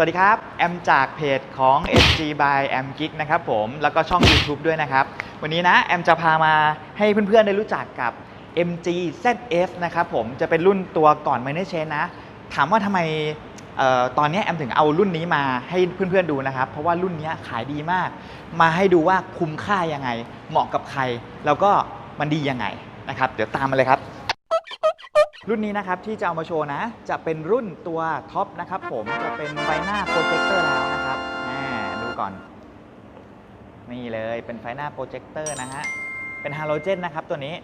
สวัสดีครับ แอมจากเพจของ SG by แอม Geek นะครับผมแล้วก็ช่อง YouTube ด้วยนะครับ วันนี้นะ แอมจะพามาให้เพื่อนๆ ได้รู้จักกับ MG ZS นะครับผมจะเป็นรุ่นตัวก่อน Minor Chain นะ ถามว่าทำไมออตอนนี้แอมถึงเอารุ่นนี้มาให้เพื่อนๆดูนะครับ เพราะว่ารุ่นนี้ขายดีมาก มาให้ดูว่าคุ้มค่ายังไง เหมาะกับใคร แล้วก็มันดียังไงนะครับ เดี๋ยวตามมาเลยครับ รุ่นนี้นะครับที่จะเอามาโชว์นะ จะเป็นรุ่นตัวท็อปนะครับผมจะเป็นไฟหน้าโปรเจคเตอร์แล้วนะครับดูก่อน นี่เลยเป็นไฟหน้าโปรเจคเตอร์นะฮะ เป็นฮาโลเจนนะครับตัวนี้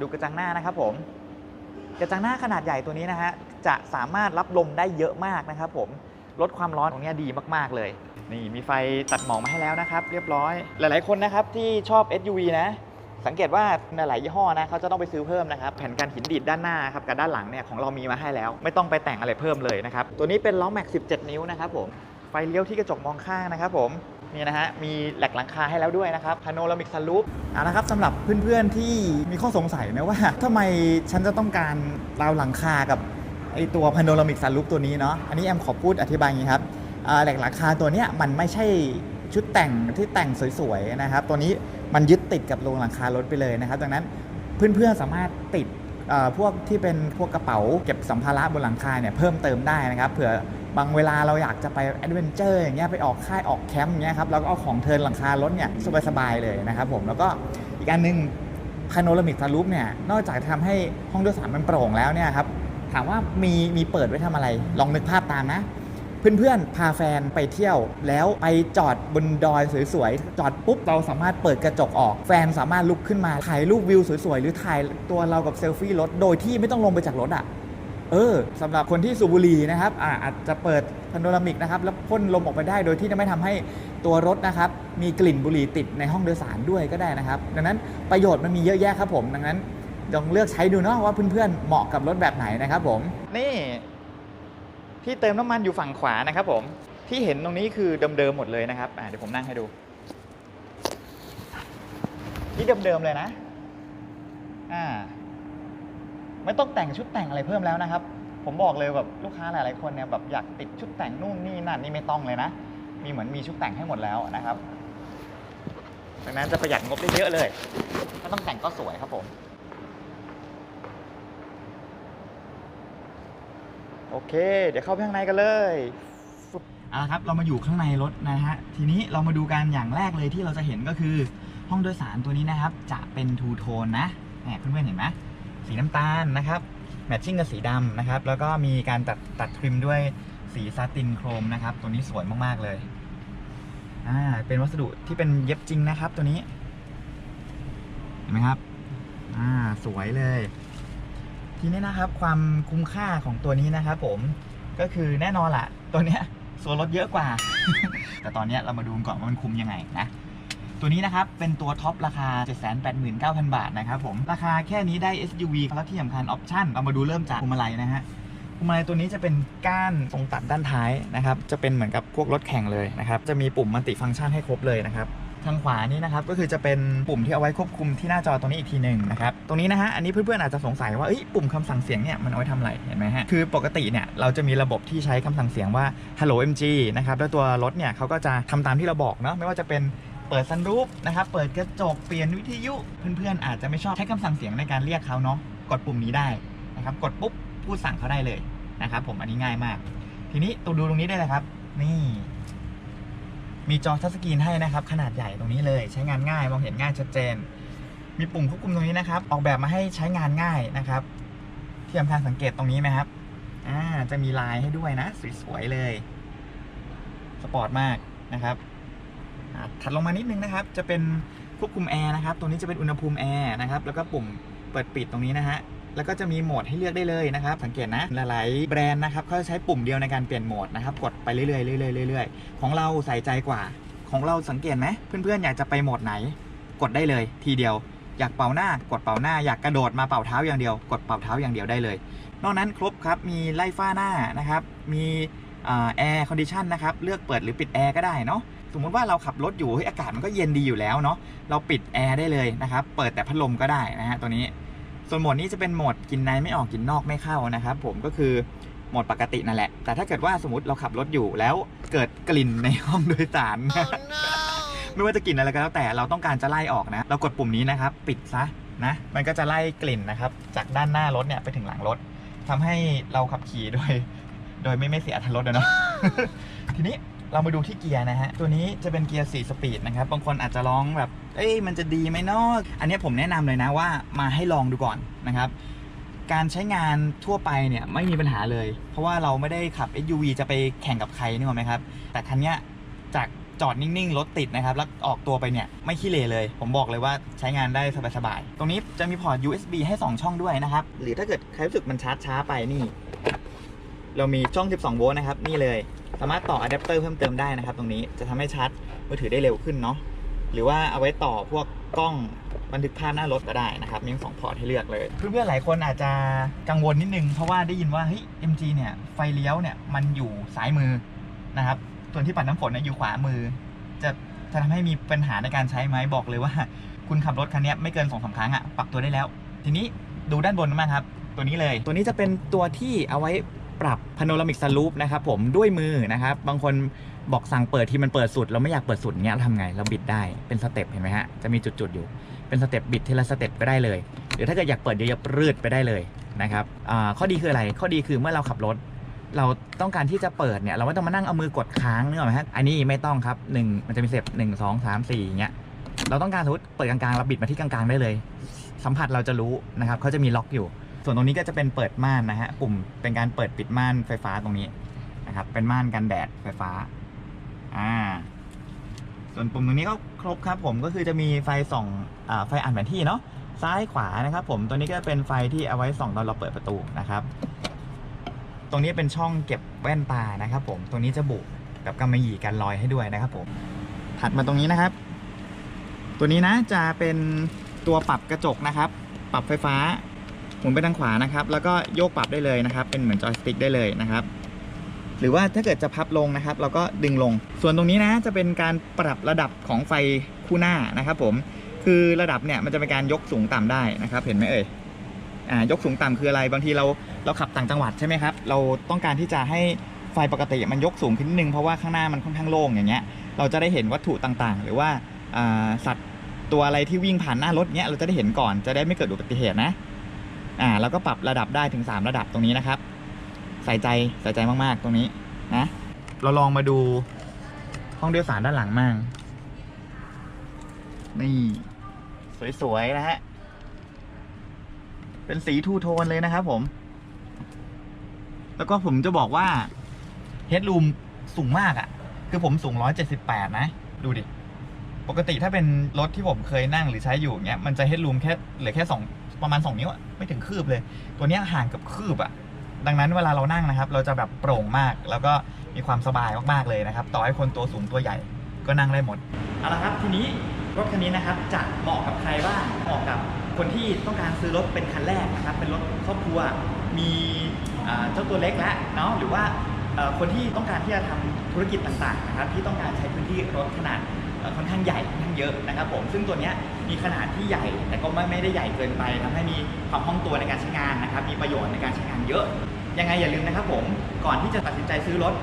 ดูกระจังหน้านะครับผมกระจังหน้าขนาดใหญ่ตัวนี้นะฮะจะสามารถรับลมได้เยอะมากนะครับผมลดความร้อนของเนี้ยดีมากๆเลย นี่มีไฟตัดหมอกมาให้แล้วนะครับ เรียบร้อย หลายๆคนนะครับที่ชอบ SUV นะ สังเกตว่าในหลายยี่ห้อนะเขาจะต้องไปซื้อเพิ่มนะครับแผ่นกันหินดีดด้านหน้าครับกับด้านหลังเนี่ยของเรามีมาให้แล้ว ไม่ต้องไปแต่งอะไรเพิ่มเลยนะครับตัวนี้เป็นล้อแม็ก 17 นิ้วนะครับผมไฟเลี้ยวที่กระจกมองข้างนะครับผมนี่นะฮะมีแหลกหลังคาให้แล้วด้วยนะครับพาโนรามิกซันรูฟเอาละครับสำหรับเพื่อนๆที่มีข้อสงสัยนะว่าทำไมฉันจะต้องการราวหลังคากับไอตัวพาโนรามิกซันรูฟตัวนี้เนาะอันนี้แอมขอพูดอธิบายอย่างนี้ครับแหลกหลังคาตัวเนี้ยมันไม่ใช่ชุดแต่งที่แต่งสวยๆนะครับตัวนี้ มันยึดติดกับโรงหลังคารถไปเลยนะครับ ดังนั้นเพื่อนๆสามารถติดพวกที่เป็นพวกกระเป๋าเก็บสัมภาระบนหลังคาเนี่ยเพิ่มเติมได้นะครับเผื่อบางเวลาเราอยากจะไปแอดเวนเจอร์อย่างเงี้ยไปออกค่ายออกแคมป์อย่างเงี้ยครับแล้วก็เอาของเทินหลังคารถเนี่ยสบายๆเลยนะครับผมแล้วก็อีกอันหนึงพาโนรามิกทารูปเนี่ยนอกจากจะทำให้ห้องโดยสารมันโปร่งแล้วเนี่ยครับถามว่ามีมีเปิดไว้ทำอะไร ลองนึกภาพตามนะ เพื่อนๆ พาแฟนไปเที่ยว แล้วไปจอดบนดอยสวยๆ จอดปุ๊บเราสามารถเปิดกระจกออก แฟนสามารถลุกขึ้นมาถ่ายรูปวิวสวยๆ หรือถ่ายตัวเรากับเซลฟี่รถ โดยที่ไม่ต้องลงไปจากรถอะเออสำหรับคนที่สูบบุหรี่นะครับอาอาจจะเปิดพาโนรามิกนะครับแล้วพ่นลมออกไปได้โดยที่จะไม่ทำให้ตัวรถนะครับมีกลิ่นบุหรี่ติดในห้องโดยสารด้วยก็ได้นะครับ ดังนั้นประโยชน์มันมีเยอะแยะครับผม ดังนั้นลองเลือกใช้ดูเนาะว่าเพื่อนๆเหมาะกับรถแบบไหนนะครับผมนี่ ที่เติมน้ำมันอยู่ฝั่งขวานะครับผมที่เห็นตรงนี้คือเดิมๆหมดเลยนะครับเดี๋ยวผมนั่งให้ดู ที่เดิมๆเลยนะอ่าไม่ต้องแต่งชุดแต่งอะไรเพิ่มแล้วนะครับ ผมบอกเลยแบบลูกค้าหลายๆคนเนี่ยแบบอยากติดชุดแต่งนู่นนี่นั่นนี่ไม่ต้องเลยนะ มีเหมือนมีชุดแต่งให้หมดแล้วนะครับดังนั้นจะประหยัดงบได้เยอะเลยไม่ต้องแต่งก็สวยครับผม โอเค เดี๋ยวเข้าไปข้างในกันเลยเอาละครับ เรามาอยู่ข้างในรถนะฮะ ทีนี้เรามาดูกันอย่างแรกเลยที่เราจะเห็นก็คือ ห้องโดยสารตัวนี้นะครับ จะเป็นทูโทนนะแหมเพื่อนๆเห็นไหมสีน้ำตาลนะครับแมทชิ่งกับสีดำนะครับ แล้วก็มีการตัดตัดทริมด้วยสีซาตินโครมนะครับ ตัวนี้สวยมากๆเลย อ่า เป็นวัสดุที่เป็นเย็บจริงนะครับ ตัวนี้ เห็นไหมครับ อ่า สวยเลย ทีนี้นะครับความคุ้มค่าของตัวนี้นะครับผมก็คือแน่นอนละตัวเนี้ยส่วนลดเยอะกว่า แต่ตอนนี้เรามาดูก่อนว่ามันคุ้มยังไงนะ ตัวนี้นะครับ เป็นตัวท็อปราคา 789,000 บาทนะครับผม ราคาแค่นี้ได้ SUV แล้วที่สำคัญออปชั่นเรามาดูเริ่มจากพวงมาลัยนะฮะพวงมาลัยตัวนี้จะเป็นก้านทรงตัดด้านท้ายนะครับ จะเป็นเหมือนกับพวกรถแข่งเลยนะครับ จะมีปุ่มมัลติฟังก์ชันให้ครบเลยนะครับ ทางขวานี่นะครับก็คือจะเป็นปุ่มที่เอาไว้ควบคุมที่หน้าจอตรงนี้อีกทีหนึ่งนะครับตรงนี้นะฮะอันนี้เพื่อนๆอาจจะสงสัยว่าปุ่มคำสั่งเสียงเนี่ยมันเอาไว้ทำอะไรเห็นไหมฮะคือปกติเนี่ยเราจะมีระบบที่ใช้คำสั่งเสียงว่า hello mg นะครับแล้วตัวรถเนี่ยเขาก็จะทำตามที่เราบอกเนาะไม่ว่าจะเป็นเปิดซันรูฟนะครับ เปิดกระจก เปลี่ยนวิทยุ เพื่อนๆ อาจจะไม่ชอบใช้คำสั่งเสียงในการเรียกเขาเนาะ กดปุ่มนี้ได้นะครับ กดปุ๊บพูดสั่งเขาได้เลยนะครับผม อันนี้ง่ายมาก ทีนี้ตัวดูตรงนี้ได้เลยครับ นี่ มีจอทัชสกรีนให้นะครับ ขนาดใหญ่ตรงนี้เลย ใช้งานง่าย มองเห็นง่ายชัดเจน มีปุ่มควบคุมตรงนี้นะครับ ออกแบบมาให้ใช้งานง่ายนะครับ ที่สำคัญสังเกตตรงนี้ไหมครับอ่าจะมีลายให้ด้วยนะ สวยๆเลย สปอร์ตมากนะครับถัดลงมานิดนึงนะครับ จะเป็นควบคุมแอร์นะครับ ตรงนี้จะเป็นอุณหภูมิแอร์นะครับ แล้วก็ปุ่มเปิดปิดตรงนี้นะฮะ แล้วก็จะมีโหมดให้เลือกได้เลยนะครับ สังเกตนะ หลายๆแบรนด์นะครับเขาจะใช้ปุ่มเดียวในการเปลี่ยนโหมดนะครับ กดไปเรื่อยๆเรื่อยๆเรื่อยๆ ของเราใส่ใจกว่า ของเราสังเกตไหมเพื่อนๆ อยากจะไปโหมดไหน กดได้เลย ทีเดียว อยากเป่าหน้ากดเป่าหน้า อยากกระโดดมาเป่าเท้าอย่างเดียว กดเป่าเท้าอย่างเดียวได้เลย นอกนั้นครบครับ มีไล่ฝ้าหน้านะครับ มีแอร์คอนดิชันนะครับ เลือกเปิดหรือปิดแอร์ก็ได้เนาะสมมุติว่าเราขับรถอยู่เฮ้อากาศมันก็เย็นดีอยู่แล้วเนาะเราปิดแอร์ได้เลยนะครับ เปิดแต่พัดลมก็ได้นะฮะตัวนี้ ส่วนโหมดนี้จะเป็นโหมดกินในไม่ออกกินนอกไม่เข้านะครับผมก็คือโหมดปกตินั่นแหละ แต่ถ้าเกิดว่าสมมติเราขับรถอยู่แล้วเกิดกลิ่นในห้องโดยสารไม่ว่าจะกลิ่นอะไรก็แล้วแต่เราต้องการจะไล่ออกนะ เรากดปุ่มนี้นะครับ ปิดซะนะมันก็จะไล่กลิ่นนะครับ จากด้านหน้ารถเนี่ยไปถึงหลังรถทำให้เราขับขี่โดย โดยไม่ไม่เสียอรรถรสอะเนาะทีนี้ เรามาดูที่เกียร์นะฮะ ตัวนี้จะเป็นเกียร์ 4 สปีดนะครับ บางคนอาจจะร้องแบบ เอ้ย มันจะดีไหมเนาะอันนี้ผมแนะนำเลยนะว่ามาให้ลองดูก่อนนะครับ การใช้งานทั่วไปเนี่ยไม่มีปัญหาเลย เพราะว่าเราไม่ได้ขับ SUV จะไปแข่งกับใครนึกออกไหมครับ แต่คันนี้จากจอดนิ่ง ๆ รถติดนะครับ แล้วออกตัวไปเนี่ย ไม่ขี้เลเลย ผมบอกเลยว่าใช้งานได้สบาย ๆ ตรงนี้จะมีพอร์ต USB ให้ 2 ช่องด้วยนะครับ หรือถ้าเกิดใครรู้สึกมันชาร์จช้าไปนี่ เรามีช่อง 12 โวลต์นะครับ นี่เลย สามารถต่ออะแดปเตอร์เพิ่มเติมได้นะครับ ตรงนี้จะทำให้ชาร์จมือถือได้เร็วขึ้นเนาะหรือว่าเอาไว้ต่อพวกกล้องบันทึกภาพหน้ารถก็ได้นะครับ มีสองพอร์ตให้เลือกเลย เพื่อนๆหลายคนอาจจะกังวลนิดนึง เพราะว่าได้ยินว่าเฮ้ย MG เนี่ยไฟเลี้ยวเนี่ยมันอยู่ซ้ายมือนะครับส่วนที่ปัดน้ำฝนเนี่ยอยู่ขวามือ จะจะทำให้มีปัญหาในการใช้ไหมบอกเลยว่า คุณขับรถคันนี้ไม่เกินสองสามครั้งอะปรับตัวได้แล้ว ทีนี้ดูด้านบนมากครับ ตัวนี้เลย ตัวนี้จะเป็นตัวที่เอาไว้ ปรับพาโนรามิกสลูปนะครับผมด้วยมือนะครับ บางคนบอกสั่งเปิดที่มันเปิดสุด เราไม่อยากเปิดสุดเงี้ยเราทำไง เราบิดได้เป็นสเต็ปเห็นไหมฮะจะมีจุดๆอยู่ เป็นสเต็ปบิดทีละสเต็ปก็ได้เลย หรือถ้าเกิดอยากเปิดเยอะๆรืดไปได้เลยนะครับข้อดีคืออะไรข้อดีคือเมื่อเราขับรถ เราต้องการที่จะเปิดเนี่ยเราไม่ต้องมานั่งเอามือกดค้างนึกออกไหมฮะอันนี้ไม่ต้องครับหนึ่งมันจะมีสเต็ปหนึ่งสองสามสี่อย่างเงี้ยเราต้องการสมมติเปิดกลางๆเราบิดมาที่กลางๆได้เลย สัมผัสเราจะรู้นะครับเขาจะมีล็อกอยู่ ส่วนตรงนี้ก็จะเป็นเปิดม่านนะฮะปุ่มเป็นการเปิดปิดม่านไฟฟ้าตรงนี้นะครับ เป็นม่านกันแดดไฟฟ้าอ่าส่วนปุ่มตรงนี้ก็ครบครับผมก็คือจะมีไฟส่องอาไฟอ่านแผนที่เนาะซ้ายขวานะครับ ผมตัวนี้ก็เป็นไฟที่เอาไว้ส่องตอนเราเปิดประตูนะครับ ตรงนี้เป็นช่องเก็บแว่นตานะครับ ผมตรงนี้จะบุกับกำมะหยี่กันรอยให้ด้วยนะครับ ผมถัดมาตรงนี้นะครับ ตัวนี้นะจะเป็นตัวปรับกระจกนะครับ ปรับไฟฟ้า หมุนไปทางขวานะครับ แล้วก็โยกปรับได้เลยนะครับ เป็นเหมือนจอยสติ๊กได้เลยนะครับ หรือว่าถ้าเกิดจะพับลงนะครับ เราก็ดึงลง ส่วนตรงนี้นะจะเป็นการปรับระดับของไฟคู่หน้านะครับ ผม คือระดับเนี่ยมันจะเป็นการยกสูงต่ำได้นะครับ เห็นไหมเอ่ยอ่ายกสูงต่ำคืออะไร บางทีเราเราขับต่างจังหวัดใช่ไหมครับ เราต้องการที่จะให้ไฟปกติมันยกสูงขึ้นนิดนึงเพราะว่าข้างหน้ามันค่อนข้างโล่งอย่างเงี้ย เราจะได้เห็นวัตถุต่างๆ หรือว่าอ่าสัตว์ตัวอะไรที่วิ่งผ่านหน้ารถเนี้ยเราจะได้เห็นก่อนจะได้ไม่เกิดอุบัติเหตุนะ อ่าแล้วก็ปรับระดับได้ถึง 3 ระดับตรงนี้นะครับ ใส่ใจใส่ใจมากๆตรงนี้นะ เราลองมาดูห้องโดยสารด้านหลังมั่งนี่ สวยๆนะฮะ เป็นสีทูโทนเลยนะครับผม แล้วก็ผมจะบอกว่าเฮด o ูมสูงมากอะ่ะ คือผมสูง 178 นะ ดูดิ ปกติถ้าเป็นรถที่ผมเคยนั่งหรือใช้อยู่เนี้ย มันจะเฮด o ูมแค่เหลือแค่ 2 ประมาณ 2 นิ้วไม่ถึงคืบเลย ตัวนี้ห่างกับคืบอะ่ะดังนั้นเวลาเรานั่งนะครับ เราจะแบบโปร่งมากแล้วก็มีความสบายมากๆเลยนะครับ ต่อให้คนตัวสูงตัวใหญ่ก็นั่งได้หมดเอาละครับทีนี้รถคันนี้นะครับจะเหมาะกับใครบ้างเหมาะกับคนที่ต้องการซื้อรถเป็นคันแรกนะครับ เป็นรถครอบครัวมีเจ้าตัวเล็กแล้วเนาะหรือว่าคนที่ต้องการที่จะทำธุรกิจต่างๆนะครับที่ต้องการใช้พื้นที่รถขนาด ค่อนข้างใหญ่ค่อนข้างเยอะนะครับผมซึ่งตัวนี้มีขนาดที่ใหญ่ แต่ก็ไม่ไม่ได้ใหญ่เกินไปทำให้มีความคล่องตัวในการใช้งานนะครับมีประโยชน์ในการใช้งานเยอะ ยังไงอย่าลืมนะครับผมก่อนที่จะตัดสินใจซื้อรถ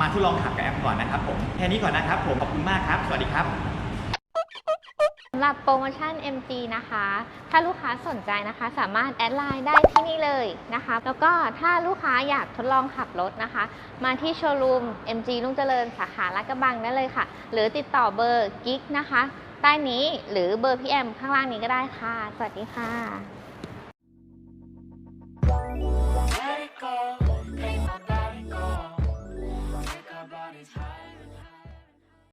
มาทดลองขับกับแอมก่อนนะครับผมแค่นี้ก่อนนะครับผมขอบคุณมากครับ สวัสดีครับำหรับโปรโมชั่น MG นะคะ ถ้าลูกค้าสนใจนะคะ สามารถแอดไลน์ได้ที่นี่เลยนะคะ แล้วก็ถ้าลูกค้าอยากทดลองขับรถนะคะ มาที่โชว์รูม MG ลุงเจริญสาขาลาดกระบังได้เลยค่ะ หรือติดต่อเบอร์กิ๊กนะคะ ใต้นี้หรือเบอร์พี่แอมข้างล่างนี้ก็ได้ค่ะ สวัสดีค่ะ